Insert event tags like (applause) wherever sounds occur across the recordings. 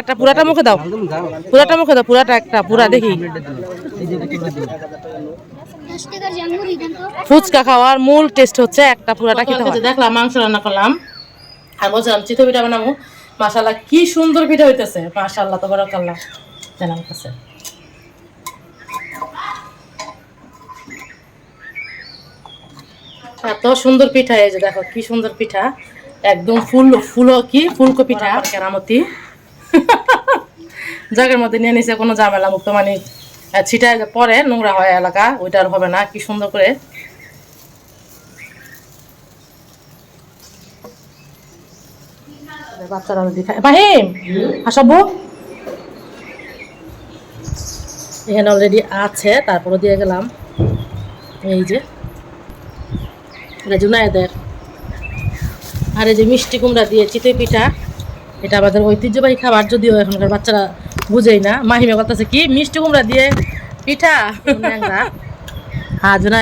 একটা পুরাটা মুখে দাও। পুরাটা মুখে দাও, পুরাটা একটা, পুরা দেখি। ফুচকা খাওয়ার মূল টেস্ট হচ্ছে একটা পুরাটা খেতে দেখলাম, মাংস রান্না করলাম। আর বলছিলাম চিতো পিঠা বানাবো। কি সুন্দর পিঠা হইতেছে। তো বড় কাল্লা কাছে। এত সুন্দর পিঠা এই যে দেখো, কি সুন্দর পিঠা। একদম ফুল ফুল কি ফুলকো কেরামতি। জায়গার মধ্যে নিয়ে নিছে, কোনো ঝামেলা মুক্ত মানে ছিটায় পরে নোংরা হয় এলাকা, ওইটা আর হবে না, কি সুন্দর করে। বাচ্চারা দেখায় মাহিম আসব এখানে অলরেডি আছে তারপরে দিয়ে গেলাম। এই যে এটা জুনায়েদের। আর এই যে মিষ্টি কুমড়া দিয়ে চিতই পিঠা। এটা আমাদের ঐতিহ্যবাহী খাবার, যদিও এখনকার বাচ্চারা বুঝেই না। মাহিমে বলতেছে কি, মিষ্টি কুমড়া দিয়ে পিঠা হ্যাঁ তুমি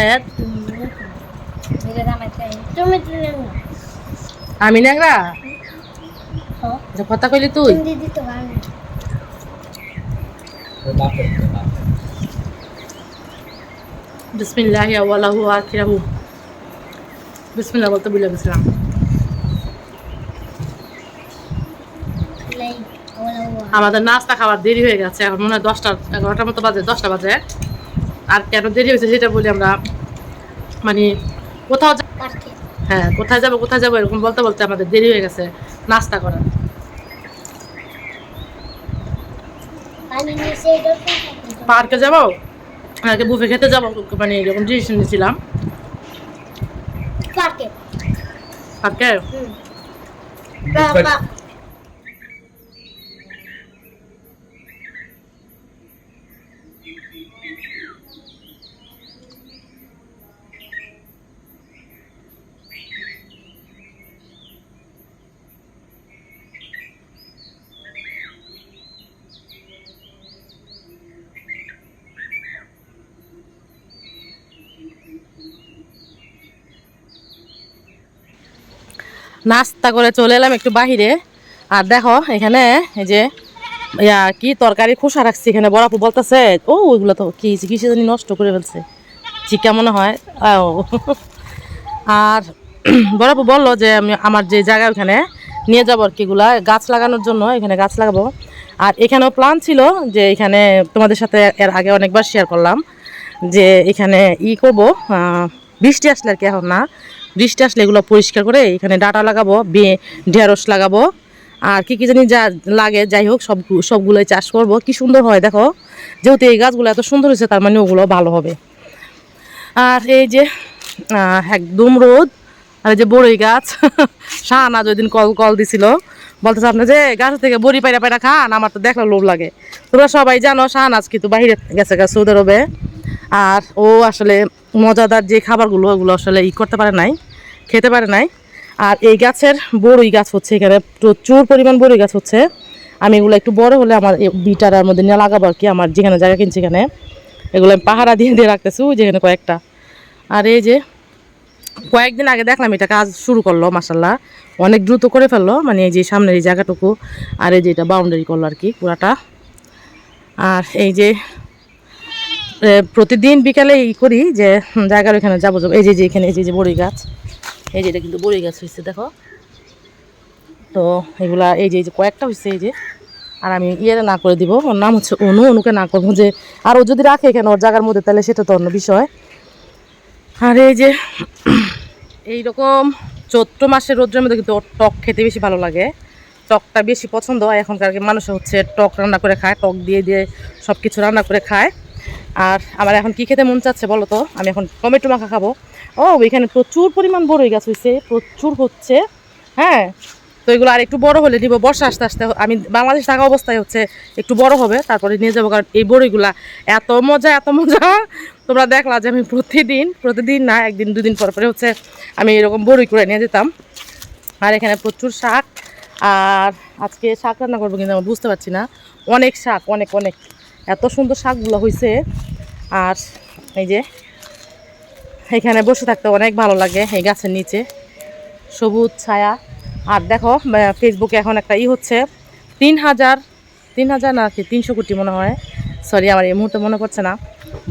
আমি ন্যাংরা কথা কইলি তুই। বিসমিল্লাহ আওয়ালাহু আখিরাহু বিসমিল্লাহ বলতে ভুলে গেছিলাম। আমাদের নাস্তা খাবার দেরি হয়ে গেছে এখন মনে হয় দশটা এগারোটার মতো বাজে দশটা বাজে। আর কেন দেরি হয়েছে সেটা বলি আমরা মানে কোথাও পার্কে। হ্যাঁ কোথায় যাব কোথায় যাব এরকম বলতে বলতে আমাদের দেরি হয়ে গেছে নাস্তা করার। পার্কে যাব? আগে বুফে খেতে যাব মানে এরকম ডিসিশন নিয়েছিলাম। পার্কে। পার্কে? নাস্তা করে চলে এলাম একটু বাহিরে। আর দেখো, এখানে এই যে, ইয়া, কি তরকারি খোসা রাখছি এখানে বরাপু বলতেছে, ও ওইগুলো তো কি কিসে জানি নষ্ট করে ফেলছে। চিকা মনে হয়? ও আর (clears throat) বরাপু বলল যে, আমি আমার যে জায়গা ওখানে নিয়ে যাব আর কিগুলা গাছ লাগানোর জন্য এখানে গাছ লাগাবো। আর এখানেও প্ল্যান ছিল যে, এখানে তোমাদের সাথে এর আগে অনেকবার শেয়ার করলাম যে, এখানে ই করব বৃষ্টি আসলে আর কি এখন না। বৃষ্টি আসলে এগুলো পরিষ্কার করে এখানে ডাটা লাগাবো ঢেঁড়স লাগাবো। আর কি কি জানি যা লাগে, যাই হোক, সব সবগুলোই চাষ করব। কি সুন্দর হয়, দেখো। যেহেতু এই গাছগুলো এত সুন্দর হয়েছে, তার মানে ওগুলো ভালো হবে। আর এই যে একদম রোদ, আর এই যে বড়ই গাছ, (laughs) শাহানা যেদিন কল কল দিছিল, বলতেছে আপনি যে গাছ থেকে বড়ি পাইরা পাইরা খান, আমার তো দেখলে লোভ লাগে। তোমরা সবাই জানো শাহানাজ কিন্তু বাইরে গেছে গা, সৌদি আরবে। আর ও আসলে মজাদার যে খাবারগুলো, ওগুলো আসলে ই করতে পারে নাই, খেতে পারে নাই। আর এই গাছের বড়ই গাছ হচ্ছে এখানে, প্রচুর পরিমাণ বড়ই গাছ হচ্ছে। আমি এগুলো একটু বড় হলে আমার বিটারার মধ্যে নিয়ে লাগাবো আর কি, আমার যেখানে জায়গা কিনছি এখানে। এগুলো আমি পাহারা দিয়ে দিয়ে রাখতেছি যেখানে কয়েকটা। আর এই যে কয়েকদিন আগে দেখলাম এটা কাজ শুরু করল মাসাল্লাহ অনেক দ্রুত করে ফেলল মানে এই যে সামনের এই জায়গাটুকু, আর এই যে এটা বাউন্ডারি করল আর কি পুরাটা। আর এই যে প্রতিদিন বিকালে ই করি যে জায়গার ওখানে যাব যাব। এই যে যে এখানে, এই যে বড়ি গাছ। এই যে, এটা কিন্তু বড়ি গাছ হয়েছে দেখো। তো এগুলা, এই যে এই যে কয়েকটা হয়েছে এই যে। আর আমি ইয়ে না করে দিব, ওর নাম হচ্ছে অনু, অনুকে না করব যে, আর ও যদি রাখে এখানে ওর জায়গার মধ্যে, তাহলে সেটা তো অন্য বিষয়। আর এই যে এইরকম চৈত্র মাসের রোদ্রের মধ্যে কিন্তু ওর টক খেতে বেশি ভালো লাগে। টকটা বেশি পছন্দ হয়, এখনকার মানুষ হচ্ছে টক রান্না করে খায়, টক দিয়ে দিয়ে সব কিছু রান্না করে খায়। আর আমার এখন কি খেতে মন চাচ্ছে বলো তো? আমি এখন টমেটো মাখা খাব। ও, এখানে প্রচুর পরিমাণ বড়ই গাছ হয়েছে প্রচুর হচ্ছে। হ্যাঁ তো এগুলো আর একটু বড় হলে দিব, বর্ষা আস্তে আস্তে আমি বাংলাদেশ থাকা অবস্থায় হচ্ছে একটু বড় হবে, তারপরে নিয়ে যাব, কারণ এই বড়িগুলা এত মজা এত মজা। তোমরা দেখলা যে আমি প্রতিদিন প্রতিদিন না, একদিন, দুদিন পর পরে হচ্ছে আমি এরকম বড়ি করে নিয়ে যেতাম। আর এখানে প্রচুর শাক, আর আজকে শাক রান্না করব কিন্তু আমি বুঝতে পারছি না। অনেক শাক, অনেক অনেক। এত সুন্দর শাকগুলো হয়েছে আর এই যে এখানে বসে থাকতে অনেক ভালো লাগে এই গাছের নিচে। সবুজ ছায়া। আর দেখো ফেসবুকে এখন একটা ই হচ্ছে, তিন হাজার তিন হাজার না কি, তিনশো কোটি মনে হয়। সরি আমার এই মুহূর্তে মনে পড়ছে না।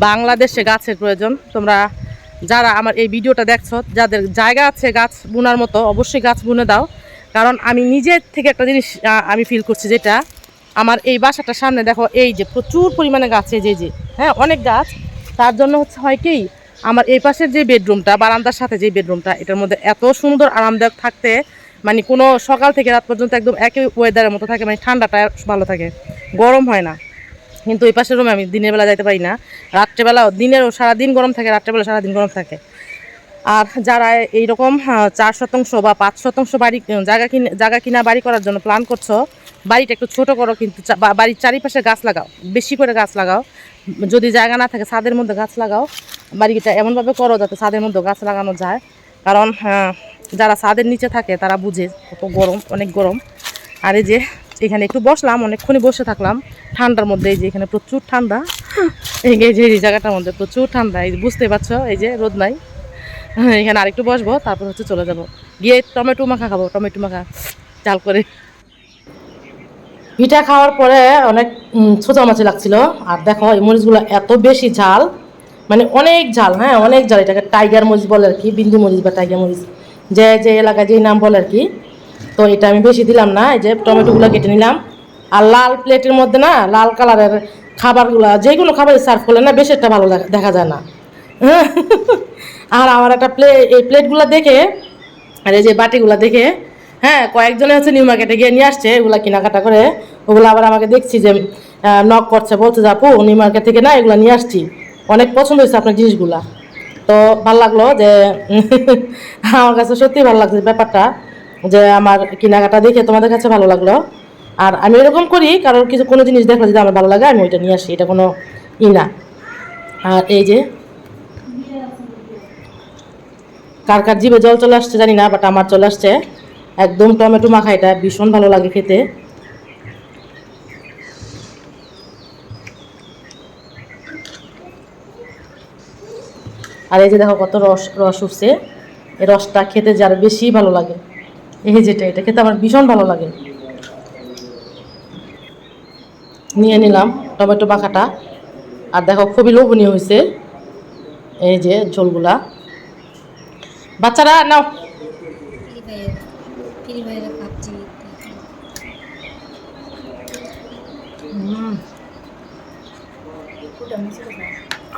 বাংলাদেশে গাছের প্রয়োজন। তোমরা যারা আমার এই ভিডিওটা দেখছ, যাদের জায়গা আছে গাছ বোনার মতো, অবশ্যই গাছ বুনে দাও। কারণ আমি নিজের থেকে একটা জিনিস আমি ফিল করছি যেটা আমার এই বাসাটার সামনে দেখো, এই যে প্রচুর পরিমাণে গাছ যে যে হ্যাঁ অনেক গাছ। তার জন্য হচ্ছে হয় কি, আমার এই পাশের যে বেডরুমটা, বারান্দার সাথে যে বেডরুমটা, এটার মধ্যে এত সুন্দর আরামদায়ক থাকতে মানে কোনো সকাল থেকে রাত পর্যন্ত একদম একই ওয়েদারের মতো থাকে মানে ঠান্ডাটা ভালো থাকে, গরম হয় না। কিন্তু এই পাশের রুমে আমি দিনের বেলা যাইতে পারি না। রাত্রেবেলাও দিনেরও সারাদিন গরম থাকে, রাত্রেবেলা সারাদিন গরম থাকে। আর যারা এইরকম চার শতাংশ বা পাঁচ শতাংশ বাড়ি, জায়গা কিনে, জায়গা কিনা বাড়ি করার জন্য প্ল্যান করছ বাড়িটা একটু ছোট করো কিন্তু বাড়ির চারিপাশে গাছ লাগাও বেশি করে গাছ লাগাও। যদি জায়গা না থাকে ছাদের মধ্যে গাছ লাগাও। বাড়িটা এমনভাবে করো যাতে ছাদের মধ্যে গাছ লাগানো যায়। কারণ আহ, যারা ছাদের নিচে থাকে তারা বুঝে কত গরম অনেক গরম। আর এই যে এখানে একটু বসলাম অনেকক্ষণই বসে থাকলাম। ঠান্ডার মধ্যে এই যে এখানে প্রচুর ঠান্ডা। এই যে এই জায়গাটার মধ্যে প্রচুর ঠান্ডা। এই বুঝতে পারছ এই যে রোদ নাই। এখানে আরেকটু বসবো তারপর হচ্ছে চলে যাব। গিয়ে টমেটো মাখা খাব টমেটো মাখা চাল করে। পিঠা খাওয়ার পরে অনেক ছোচামাচি লাগছিল। আর দেখো, এই মরিচগুলো এত বেশি ঝাল। মানে অনেক ঝাল হ্যাঁ অনেক ঝাল। এটাকে টাইগার মরিচ বলে আর কি, বিন্দু মরিচ বা টাইগার মরিচ। যে যে এলাকায় যেই নাম বলে আর কি। তো এটা আমি বেশি দিলাম না, এই যে টমেটোগুলো কেটে নিলাম। আর লাল প্লেটের মধ্যে না, লাল কালারের খাবারগুলো যে কোনো খাবার সার্ভ করলে না, বেশি একটা ভালো দেখা যায় না। (laughs) আর আমার একটা প্লে, এই প্লেটগুলো দেখে, আর এই যে বাটিগুলো দেখে হ্যাঁ কয়েকজনে হচ্ছে নিউ মার্কেটে গিয়ে নিয়ে আসছে, এগুলো কেনাকাটা করে। ওগুলো আবার আমাকে দেখছি যে নক করছে, বলছে যে, আপু নিউ মার্কেট থেকে না এগুলো নিয়ে আসছি। অনেক পছন্দ হয়েছে আপনার জিনিসগুলা। তো ভালো লাগল যে, (laughs) আমার কাছে সত্যিই ভালো লাগছে ব্যাপারটা, যে আমার কেনাকাটা দেখে তোমাদের কাছে ভালো লাগল। আর আমি এরকম করি, কারোর কিছু কোনো জিনিস দেখলে যদি আমার ভালো লাগে, আমি ওইটা নিয়ে আসি, এটা কোনো ই না। আর এই যে, কার কার জিভে জল চলে আসছে জানি না বাট আমার চলে আসছে। একদম টমেটো মাখা এটা, ভীষণ ভালো লাগে খেতে। আর এই যে দেখো কত রস রস উঠছে। এই রসটা খেতে যার বেশি ভালো লাগে। এই যেটা, এটা খেতে আমার ভীষণ ভালো লাগে। নিয়ে নিলাম টমেটো মাখাটা আর দেখো খুবই লোভনীয় হয়েছে এই যে ঝোলগুলা। বাচ্চারা, নাও।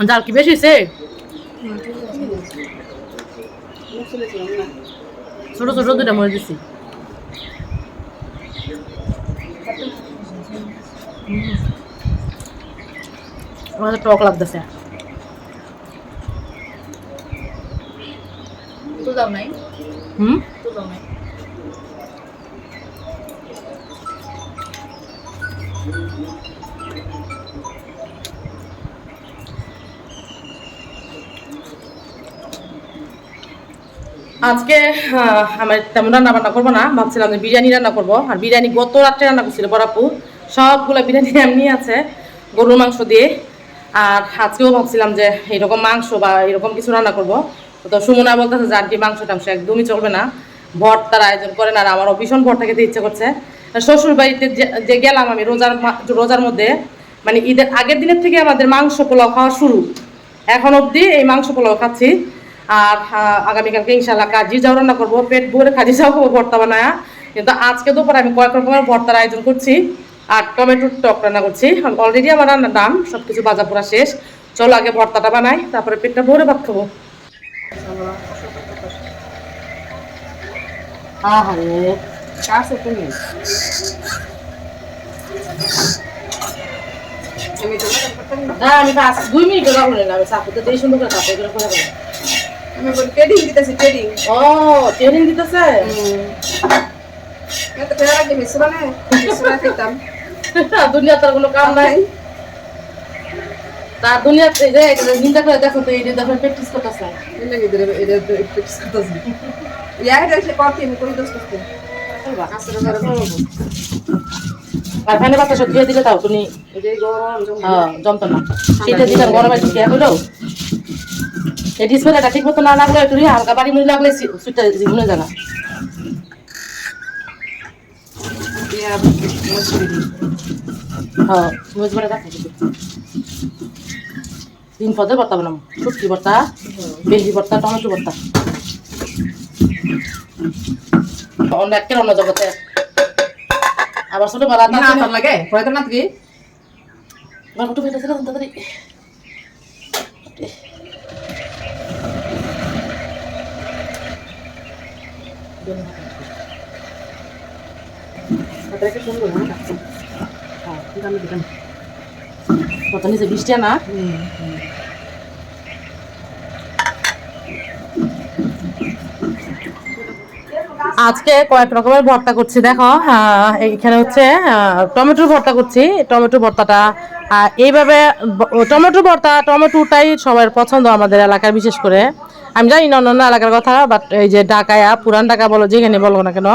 জাল কি বেশি হয়েছে? ছোট ছোট দুটা মরে দিছি। আমাদের টক লাগতেছে। তুলাও নাই? হুম? তুলাও নাই? আজকে আমার তেমন রান্না বান্না করব না, ভাবছিলাম যে বিরিয়ানি রান্না করব। আর বিরিয়ানি গত রাত্রে রান্না করছিল বরাপু। সবগুলো বিরিয়ানি (laughs) এমনি আছে, গরুর মাংস দিয়ে। আর আজকেও ভাবছিলাম যে এরকম মাংস বা এরকম কিছু রান্না করব। তো সুমনা বলতেছে যে আন্টি মাংস টাংস একদমই চলবে না। ভর্তার আয়োজন করেন আর আমারও ভীষণ ভর্তা খেতে ইচ্ছে করছে। শ্বশুর বাড়িতে যে- যে গেলাম আমি রোজার রোজার মধ্যে মানে ঈদের আগের দিনের থেকে আমাদের মাংস পোলাও খাওয়া শুরু। এখন অবধি এই মাংস পোলাও খাচ্ছি। আর আগামীকালকে ইনশাল্লাহ কাজি যাও রান্না করব, পেট ভরে কাজি যাও করব ভর্তা বানায়া কিন্তু আজকে দুপুরে আমি কয়েক রকমের ভর্তার আয়োজন করছি আর টমেটোর টক রান্না করছি। অলরেডি আমার রান্নার দাম সব কিছু বাজা পোড়া শেষ। চলো আগে ভর্তাটা বানাই, তারপরে পেটটা ভরে ভাত খাব। হ্যাঁ দুই মিনিট লাগল না চাপুতে দিয়ে সুন্দর করে চাপে করে করে ট্রেডিং দিতেছি ট্রেডিং ও ট্রেনিং দিতেছে? এত ফেরা লাগে মিশ্রা না? মিশ্রা খেতাম (laughs) দুনিয়া তার কোনো কাম নাই। তার দুনিয়াতে যে এটা চিন্তা করে দেখো তো এই যে দেখো প্র্যাকটিস করতেছে। এনে গিয়ে দিলে এটা তো একটু করতেছি? ইয়া এটা সে করতে আমি কই দোষ করতে। আসলে ঘরে করব আর ফ্যানে বাতাস দিয়ে দিলে তাও তুমি হ্যাঁ জমতো না। সেটা দিলে গরমে ঢুকে হলো এই ডিসপ্লেটা ঠিক মতো না লাগলে একটু হালকা বাড়ি মুড়ি লাগলে সুইটটা জীবনে জানা হ্যাঁ তিন পদের ভর্তা বানাবো। শুটকি ভর্তা ভেন্ডি ভর্তা টমেটো ভর্তা অন্য একের অন্য জগতে। আবার ছোট বেলা না লাগে। তো না তুই? গল্পটা ফেটেছে তাড়াতাড়ি। কত নিচে বৃষ্টি না? আজকে কয়েক রকমের ভর্তা করছি দেখো এখানে হচ্ছে টমেটোর ভর্তা করছি। টমেটো ভর্তাটা এইভাবে টমেটো ভর্তা টমেটোটাই সবার পছন্দ আমাদের এলাকায় বিশেষ করে। আমি জানি না অন্যান্য এলাকার কথা বাট এই যে ঢাকায়া পুরান ঢাকা বলো, যেখানে বলো না কেন,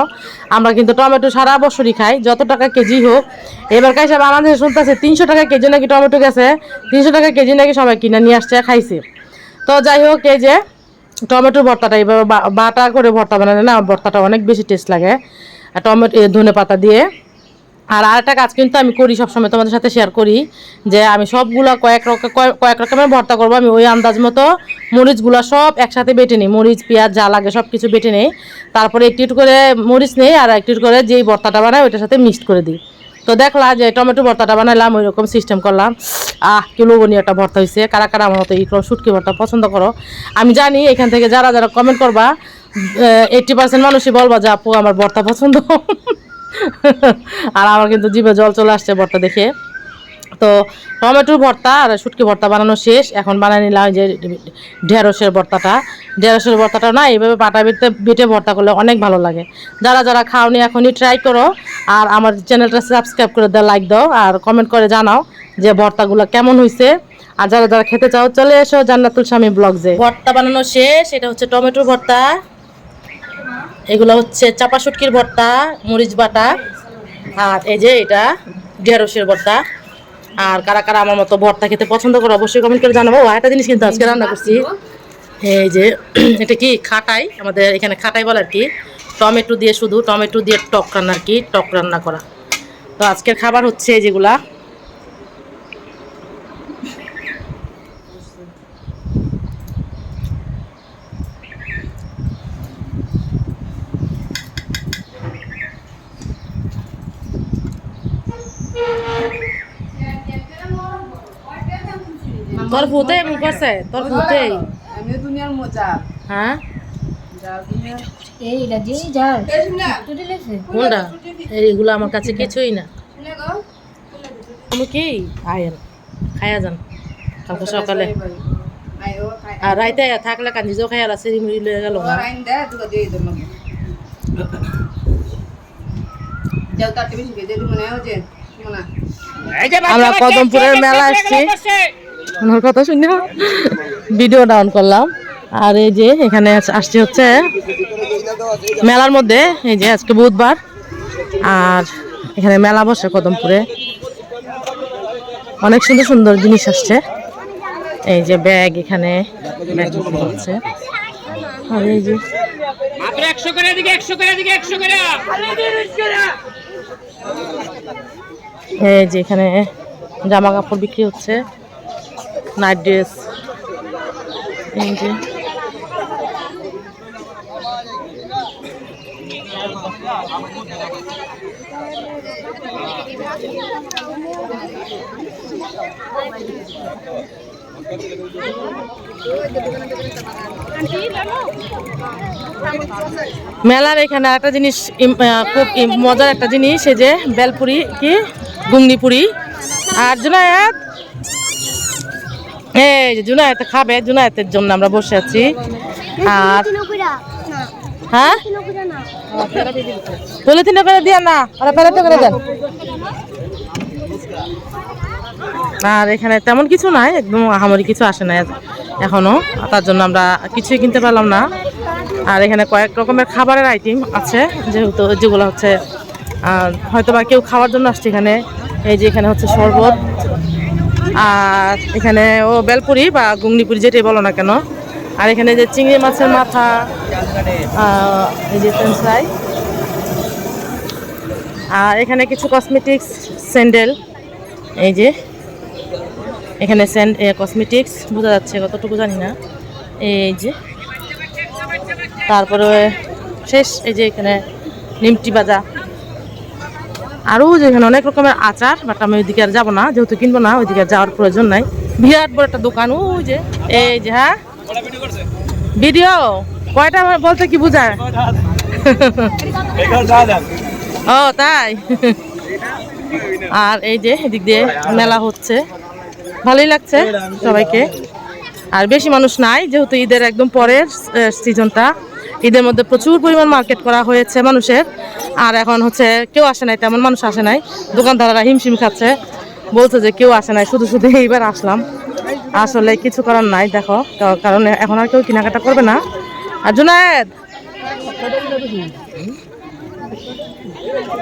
আমরা কিন্তু টমেটো সারা বছরই খাই, যত টাকা কেজি হোক। এবার কাছে বাংলাদেশে শুনতেছে তিনশো টাকা কেজি নাকি টমেটো গেছে, তিনশো টাকা কেজি নাকি সবাই কিনে নিয়ে আসছে, খাইছে। তো যাই হোক, এই যে টমেটোর ভর্তাটা বা- বাটা করে ভর্তা বানালে না, ভর্তাটা অনেক বেশি টেস্ট লাগে। টমেটো ধনে পাতা দিয়ে আর আরেকটা কাজ কিন্তু আমি করি সবসময়, তোমাদের সাথে শেয়ার করি, যে আমি সবগুলো কয়েক রকম কয়েক রকমের ভর্তা করব। আমি ওই আন্দাজ মতো মরিচগুলো সব একসাথে বেটে নিই। মরিচ, পেঁয়াজ, যা লাগে সব কিছু বেটে নেই। তারপরে একটু একটু করে মরিচ নেই আর একটু একটু করে যেই ভর্তাটা বানাই ওইটার সাথে মিক্সড করে দিই। তো দেখলা যে টমেটো ভর্তাটা বানাইলাম ওই রকম সিস্টেম করলাম। আহ, কি লোভনীয় একটা ভর্তা হয়েছে কারা কারা আমার মতো এই শুটকি ভর্তা পছন্দ করো? আমি জানি এখান থেকে যারা যারা কমেন্ট করবা এইটটি পার্সেন্ট মানুষই বলবা যে আপু, আমার ভর্তা পছন্দ। আর আমার কিন্তু জিভে জল চলে আসছে ভর্তা দেখে। তো টমেটোর ভর্তা আর শুটকি ভর্তা বানানো শেষ। এখন বানিয়ে নিলাম যে ঢেঁড়সের ভর্তাটা। ঢেঁড়সের ভর্তাটা না, এইভাবে পাটা বেটে বেটে ভর্তা করলে অনেক ভালো লাগে। যারা যারা খাওনি এখনই ট্রাই করো। আর আমার চ্যানেলটা সাবস্ক্রাইব করে দাও লাইক দাও, আর কমেন্ট করে জানাও যে ভর্তাগুলো কেমন হয়েছে আর যারা যারা খেতে চাও, চলে এসো জান্নাতুল স্বামী ব্লগজে ভর্তা বানানো শেষ, এটা হচ্ছে টমেটোর ভর্তা। এগুলো হচ্ছে চাপা শুটকির ভর্তা, মরিচ বাটা, আর এই যে এটা ঢেঁড়সের ভর্তা। আর কারা কারা আমার মতো ভর্তা খেতে পছন্দ করে অবশ্যই কমেন্ট করে জানাব। একটা জিনিস কিন্তু আজকে রান্না করছি। এই যে, (clears throat) এটা কি খাটাই? আমাদের এখানে খাটাই বলে আর কি। টমেটো দিয়ে শুধু, টমেটো দিয়ে টক রান্না আর কি, টক রান্না করা। তো আজকের খাবার হচ্ছে যেগুলা। তোর ভূতে এমন করছে তোর ভূতেই আমি দুনিয়ার মজা। হ্যাঁ? এইগুলো আমার কাছে কিছুই না। শুনে গো। তুমি কি? আয়েন খায়া যান। কালকে সকালে। আর রাইতে থাকলে কান্দি যাও খাই আর সিঁড়ি মুড়ি লয়ে গেল আমরা কদমপুরের মেলা আসছি। ওনার কথা শুনে ভিডিও ডাউন করলাম। আর এই যে এখানে আস- আসছি হচ্ছে মেলার মধ্যে এই যে আজকে বুধবার। আর এখানে মেলা বসে কদমপুরে। অনেক সুন্দর সুন্দর জিনিস আসছে। এই যে ব্যাগ এখানে ব্যাগ হচ্ছে। আর এই যে এই যে এখানে জামা কাপড় বিক্রি হচ্ছে। Night dress. মেলার এখানে একটা জিনিস খুব মজার একটা জিনিস, এই যে বেলপুরি কি? গুংনিপুরি আর জুনায়েত এই যে জুনায়েত খাবে, জুনায়েতের জন্য আমরা বসে আছি। আর হ্যাঁ? না, আর এখানে তেমন কিছু নাই, একদম আহামরি কিছু আসে না এখনও। তার জন্য আমরা কিছুই কিনতে পারলাম না। আর এখানে কয়েক রকমের খাবারের আইটেম আছে, যেহেতু যেগুলো হচ্ছে হয়তো বা কেউ খাওয়ার জন্য আসছে এখানে। এই যে এখানে হচ্ছে শরবত। আর এখানে ও বেলপুরি বা গুংনিপুরি যেটাই বলো না কেন, আর এখানে যে চিংড়ি মাছের মাথা এই যে আর এখানে কিছু কসমেটিক্স স্যান্ডেল এই যে এখানে স্যান্ড কসমেটিক্স বোঝা যাচ্ছে কতটুকু জানি না, এই যে তারপরে শেষ, এই যে এখানে নিমটি বাজা আরও যেখানে অনেক রকমের আচার বাট আমি ওইদিকে আর যাব না, যেহেতু কিনবো না, ওইদিকে আর যাওয়ার প্রয়োজন নাই। বিরাট বড় একটা দোকান, ওই যে, এই যে হ্যাঁ? ভিডিও, কয়টা বলতে কি বোঝায়? ও, তাই? আর এই যে, এদিক দিয়ে মেলা হচ্ছে। ভালোই লাগছে সবাইকে। আর বেশি মানুষ নাই, যেহেতু ঈদের একদম পরের সিজনটা ঈদের মধ্যে প্রচুর পরিমাণ মার্কেট করা হয়েছে মানুষের। আর এখন হচ্ছে কেউ আসে নাই, তেমন মানুষ আসে নাই। দোকানদাররা হিমশিম খাচ্ছে। বলছে যে কেউ আসে নাই, শুধু শুধু এইবার আসলাম। আসলে কিছু করার নাই, দেখো। কারণ এখন আর কেউ কেনাকাটা করবে না। আর জুনায়েদ!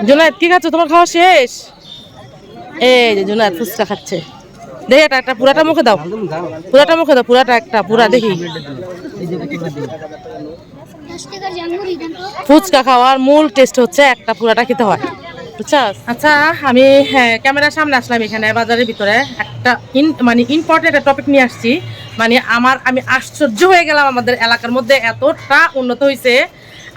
জুনায়েদ, কি খাচ্ছ? তোমার খাওয়া শেষ? এই যে জুনায়েদ ফুচকা খাচ্ছে। দেখি এটা একটা পুরাটা মুখে দাও। পুরাটা মুখে দাও, পুরাটা একটা, পুরা দেখি। ফুচকা খাওয়ার মূল টেস্ট হচ্ছে একটা পুরাটা খেতে হয়। আচ্ছা আমি হ্যাঁ ক্যামেরার সামনে আসলাম এখানে, বাজারের ভিতরে। একটা মানে ইম্পর্টেন্ট টপিক নিয়ে আসছি। মানে আমার, আমি আশ্চর্য হয়ে গেলাম আমাদের এলাকার মধ্যে এতটা উন্নত হয়েছে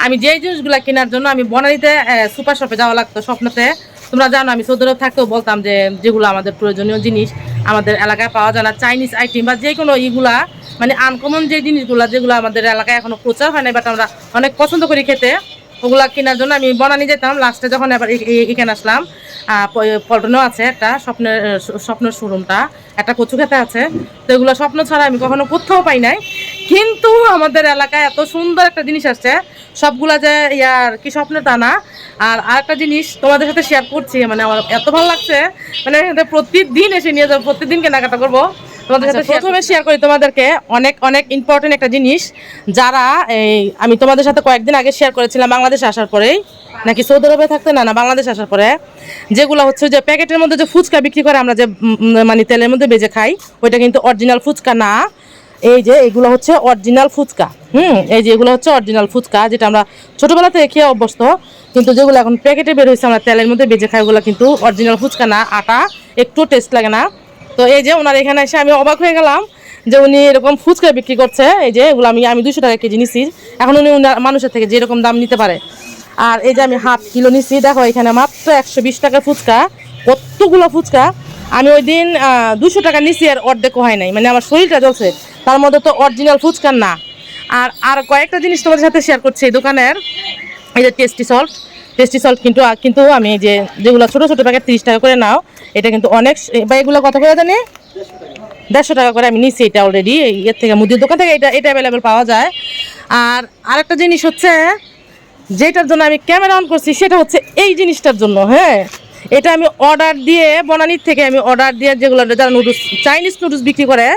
আমি যেই জিনিসগুলো কেনার জন্য আমি বনানীতে সুপার শপে যাওয়া লাগতো স্বপ্নতে। তোমরা জানো, আমি সৌদি থাকতেও বলতাম যে, যেগুলো আমাদের প্রয়োজনীয় জিনিস আমাদের এলাকায় পাওয়া যায় না। চাইনিজ আইটেম বা যে কোনো ইগুলা মানে আনকমন যে জিনিসগুলো, যেগুলো আমাদের এলাকায় এখনও প্রচার হয় না বাট আমরা অনেক পছন্দ করি খেতে, ওগুলা কেনার জন্য আমি বনানি যেতাম। লাস্টে যখন এবার এখানে আসলাম পল্টনেও আছে একটা স্বপ্নের স্বপ্নের শোরুমটা, একটা কচু খেতে আছে। তো এগুলো স্বপ্ন ছাড়া আমি কখনো কোথাও পাই নাই। কিন্তু আমাদের এলাকায় এত সুন্দর একটা জিনিস আসছে, সবগুলা যে ইয়ার কি স্বপ্নের তা না আর আরেকটা জিনিস তোমাদের সাথে শেয়ার করছি মানে আমার এত ভালো লাগছে মানে প্রতিদিন এসে নিয়ে যাব, প্রতিদিন কেনাকাটা করব। তোমাদের সাথে প্রথমে শেয়ার করি তোমাদেরকে অনেক অনেক ইম্পর্টেন্ট একটা জিনিস যারা এই আমি তোমাদের সাথে কয়েকদিন আগে শেয়ার করেছিলাম বাংলাদেশে আসার পরেই। নাকি সৌদি আরবে থাকতে? না না বাংলাদেশ আসার পরে। যেগুলো হচ্ছে যে প্যাকেটের মধ্যে যে ফুচকা বিক্রি করে আমরা যে মানে তেলের মধ্যে বেজে খাই ওইটা কিন্তু অরিজিনাল ফুচকা না। এই যে এগুলো হচ্ছে অরিজিনাল ফুচকা। হুম এই যে এগুলো হচ্ছে অরিজিনাল ফুচকা যেটা আমরা ছোটবেলা থেকে খেয়ে অভ্যস্ত। কিন্তু যেগুলো এখন প্যাকেটে বের হয়েছে আমরা তেলের মধ্যে বেজে খাই ওগুলো কিন্তু অরিজিনাল ফুচকা না আটা একটু টেস্ট লাগে না। তো এই যে ওনার এখানে এসে আমি অবাক হয়ে গেলাম যে উনি এরকম ফুচকা বিক্রি করছে। এই যে এগুলো আমি আমি দুশো টাকা কেজি নিছি। এখন উনি মানুষের থেকে যেরকম দাম নিতে পারে। আর এই যে আমি হাফ কিলো নিছি। দেখো এখানে মাত্র একশো বিশ টাকার ফুচকা। কতগুলো ফুচকা? আমি ওই দিন দুশো টাকা নিছি আর অর্ধেক হয় নাই। মানে আমার শরীরটা জ্বলছে। তার মধ্যে তো অরিজিনাল ফুচকা না। আর আর কয়েকটা জিনিস তোমাদের সাথে শেয়ার করছি এই দোকানের। এই যে টেস্টি সল্ট টেস্টি সল্ট কিন্তু কিন্তু আমি যে যেগুলো ছোটো ছোটো প্যাকেট তিরিশ টাকা করে নাও, এটা কিন্তু অনেক বা এগুলো কত করে জানি? দেড়শো টাকা করে আমি নিচ্ছি এটা অলরেডি এর থেকে মুদির দোকান থেকে এটা এটা অ্যাভেলেবেল পাওয়া যায়। আর আরেকটা জিনিস হচ্ছে, যেটার জন্য আমি ক্যামেরা অন করছি সেটা হচ্ছে এই জিনিসটার জন্য হ্যাঁ? এটা আমি অর্ডার দিয়ে বনানির থেকে আমি অর্ডার দিয়ে যেগুলো যারা নুডলস চাইনিজ নুডলস বিক্রি করে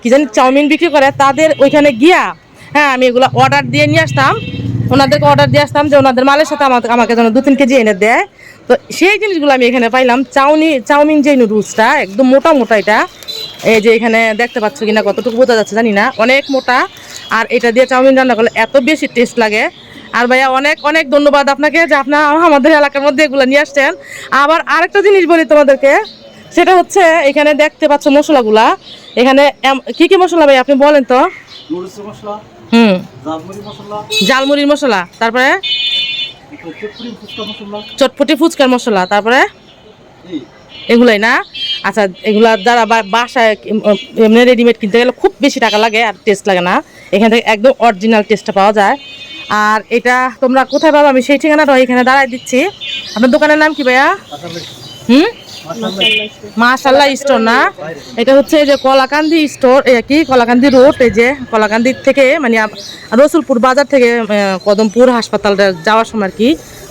কি জানি, চাউমিন বিক্রি করে, তাদের ওইখানে গিয়া হ্যাঁ আমি এগুলো অর্ডার দিয়ে নিয়ে আসতাম। ওনাদেরকে অর্ডার দিয়ে আসতাম যে ওনাদের মালের সাথে আমাকে আমাকে যেন দু তিন কেজি এনে দেয়। তো সেই জিনিসগুলো আমি এখানে পাইলাম। চাউনি চাউমিন যে নুডলসটা একদম মোটা মোটা এটা, এই যে এখানে দেখতে পাচ্ছ কিনা কতটুকু বোঝা যাচ্ছে জানি না, অনেক মোটা। আর এটা দিয়ে চাউমিন রান্না করলে এত বেশি টেস্ট লাগে। আর ভাইয়া অনেক অনেক ধন্যবাদ আপনাকে যে আপনার আমাদের এলাকার মধ্যে এগুলো নিয়ে আসছেন। আবার আরেকটা জিনিস বলি তোমাদেরকে, সেটা হচ্ছে এখানে দেখতে পাচ্ছ মশলাগুলা। এখানে কি কি মশলা ভাই আপনি বলেন তো? মশলা হুম। জালমুড়ির মশলা তারপরে? চটপটি ফুচকার মশলা তারপরে? এগুলাই না? আচ্ছা এগুলা যারা বা- বাসায় এমনি রেডিমেড কিনতে গেলে খুব বেশি টাকা লাগে আর টেস্ট লাগে না। এখান থেকে একদম অরিজিনাল টেস্টটা পাওয়া যায়। আর এটা তোমরা কোথায় পাবো? আমি সেই ঠিকানাটা এখানে দাঁড়ায় দিচ্ছি। আপনার দোকানের নাম কি ভাইয়া? হুম? মাশাল্লাহ স্টোর না? এটা হচ্ছে যে কলাকান্দি স্টোর কি? কলাকান্দি রোড, এই যে কলাকান্দি থেকে মানে রসুলপুর বাজার থেকে কদমপুর হাসপাতালটা যাওয়ার সময় আর কি,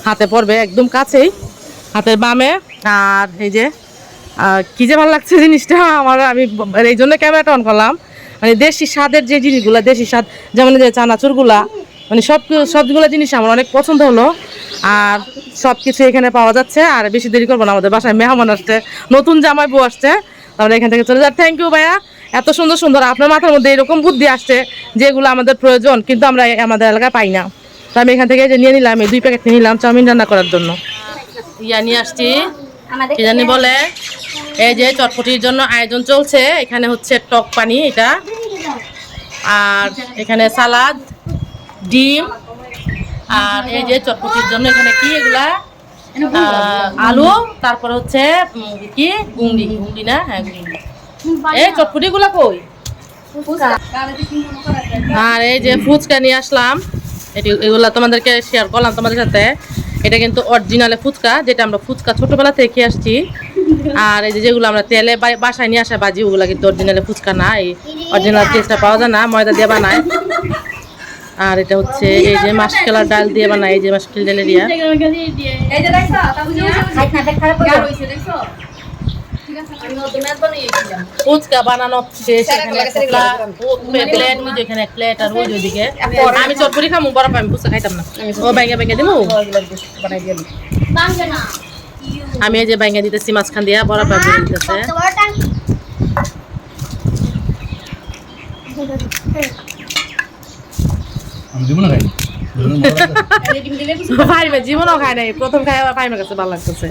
হাতে পড়বে, একদম কাছেই, হাতের বামে। আর এই যে কি যে ভালো লাগছে জিনিসটা, আমার, আমি এই জন্য ক্যামেরাটা অন করলাম। মানে দেশি স্বাদের যে জিনিসগুলো, দেশি স্বাদ, যেমন যে চানাচুরগুলা মানে সব সবগুলো জিনিস আমার অনেক পছন্দ হলো আর সব কিছু এখানে পাওয়া যাচ্ছে আর বেশি দেরি করব না আমাদের বাসায় মেহমান আসছে নতুন জামাই বউ আসছে তাহলে এখান থেকে চলে যাক থ্যাংক ইউ ভাইয়া এত সুন্দর সুন্দর আপনার মাথার মধ্যে এরকম বুদ্ধি আসছে যেগুলো আমাদের প্রয়োজন কিন্তু আমরা আমাদের এলাকায় পাই না। তো আমি এখান থেকে যে নিয়ে নিলাম এই দুই প্যাকেট নিয়ে নিলাম চাউমিন রান্না করার জন্য। ইয়া নিয়ে আসছি। কি জানি বলে এই যে চটপটির জন্য আয়োজন চলছে এখানে হচ্ছে টক পানি এটা আর এখানে সালাদ ডিম আর এই যে চটপটির জন্য এখানে কি এগুলা? আলু তারপরে হচ্ছে কি? গুংড়ি গুংড়ি না? হ্যাঁ গুংড়ি এই চটপটি গুলা কই আর এই যে ফুচকা নিয়ে আসলাম। এটি এগুলা তোমাদেরকে শেয়ার করলাম তোমাদের সাথে। এটা কিন্তু অরিজিনালে ফুচকা যেটা আমরা ফুচকা ছোটবেলা থেকে আসছি। আর এই যে যেগুলো আমরা তেলে বাসায় নিয়ে আসা বাজি ওগুলা কিন্তু অরিজিনালে ফুচকা না। এই অরিজিনাল টেস্টটা পাওয়া যায় না ময়দা দিয়ে বানায়। আর এটা হচ্ছে এই যে মাসকেলার ডাল দিয়ে বানায় এই যে মাসকেল ডালের ইয়া এই যে দেখছ তাবুজি খাই না দেখ খারাপ ইয়া করবে ফুচকা বানানো শেষ এখানে প্লেট এখানে প্লেট আর ওই ওইদিকে। আমি চটপটি খামু বরফ আমি ফুচকা খাইতাম না। ও আমি এই যে ব্যাঙ্গে দিতেছি মাঝখান দিয়া বরফ ব্যাঙ্গে দিতেছে। আমি খাই (laughs) ফাইমে জীবনও খায় নাই। প্রথম খাই আবার ফাইমের কাছে ভালো লাগতেছে।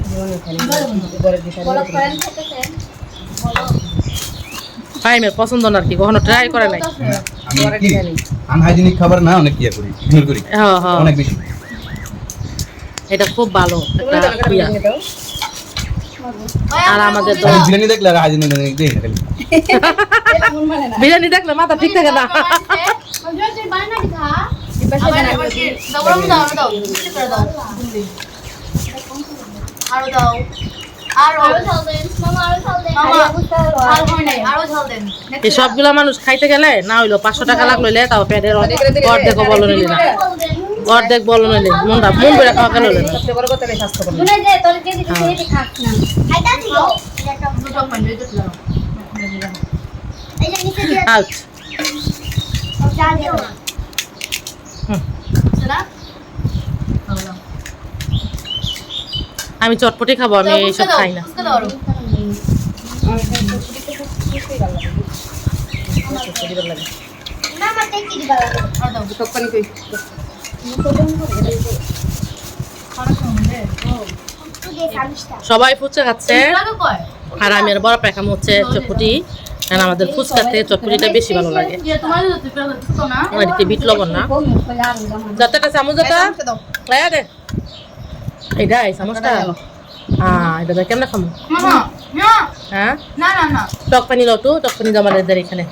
ফাইমের পছন্দ না আর কি কখনো ট্রাই করে নাই। আনহাইজেনিক খাবার না অনেক ইয়ে করি ইগনোর করি। হ্যাঁ হ্যাঁ অনেক বেশি। এটা খুব ভালো আর আমাদের তো বিরিয়ানি দেখলে আর হাইজেনিক দেখি (laughs) (laughs) বিরিয়ানি দেখলে মাথা ঠিক থাকে না। আরও দাও। হয়। এই সবগুলা মানুষ খাইতে গেলে না হইল পাঁচশো টাকা লাগল লে তাও পেটের অর্ধেক বলো নিলি না। অর্ধেক বলো নিলি মনটা মন বেড়ে খাওয়া গেল আউট যা দিও সেটা ভালো দাও আমি চটপটি খাব আমি এইসব খাই না। সবাই ফুচকা খাচ্ছে। লাগে কয়? আর আমি আর বড় পেখাম হচ্ছে চটপটি। কারণ আমাদের ফুচকাতে চটপটিটা বেশি ভালো লাগে। এদিকে বিট লবণ না। যতটা চামচ যত দে। এইটা এই চামচটা। হ্যাঁ এটা দিয়ে কেমন খামো? মামা না হ্যাঁ? না না না। টক পানি টক পানি দাও আমাদের এখানে।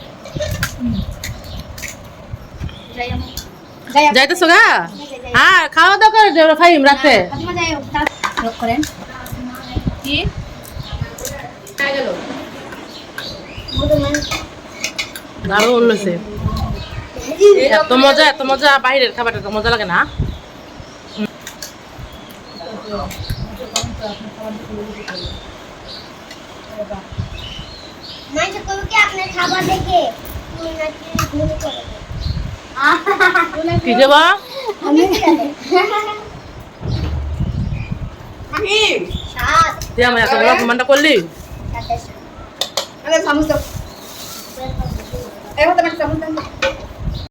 যাইতেছো গা? হ্যাঁ খাওয়া দাওয়া করে ফাইম করেন কি? আরও উল্লেছে এত মজা এত মজা বাইরের খাবারটা এত মজা লাগে না। কি আপনার খাবার দেখে তুমি নাকি মনে করে কি দেবা আমি তুই আমার এত বড় অপমানটা করলি? সাতের আরে চামচ দাও